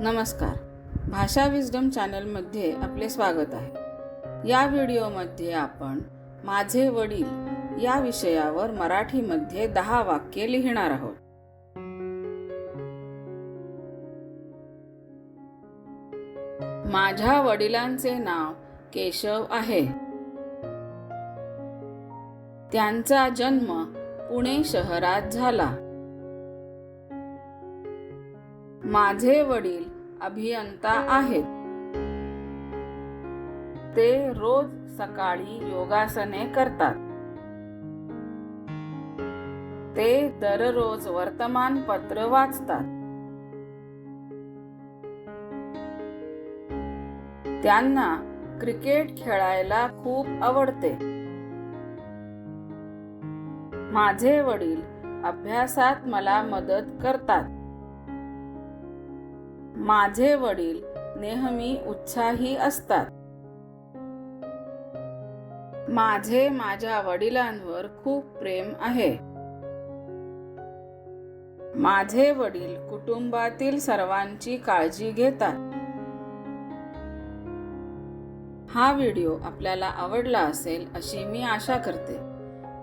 नमस्कार. भाषा विजडम चॅनलमध्ये आपले स्वागत आहे. या व्हिडिओमध्ये आपण माझे वडील या विषयावर मराठीमध्ये दहा वाक्ये लिहिणार आहोत. माझ्या वडिलांचे नाव केशव आहे. त्यांचा जन्म पुणे शहरात झाला. माझे वडील अभियंता आहेत. ते रोज सकाळी योगासने करतात. ते दररोज वर्तमानपत्र वाचतात. त्यांना क्रिकेट खेळायला खूप आवडते. माझे वडील अभ्यासात मला मदत करतात. माझे वडील नेहमी उत्साही असतात. माझे माझ्या वडिलांवर खूप प्रेम आहे. माझे वडील कुटुंबातील सर्वांची काळजी घेतात. हा व्हिडिओ आपल्याला आवडला असेल अशी मी आशा करते.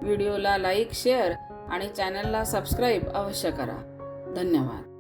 व्हिडिओला लाईक शेअर आणि चॅनलला सबस्क्राईब अवश्य करा. धन्यवाद.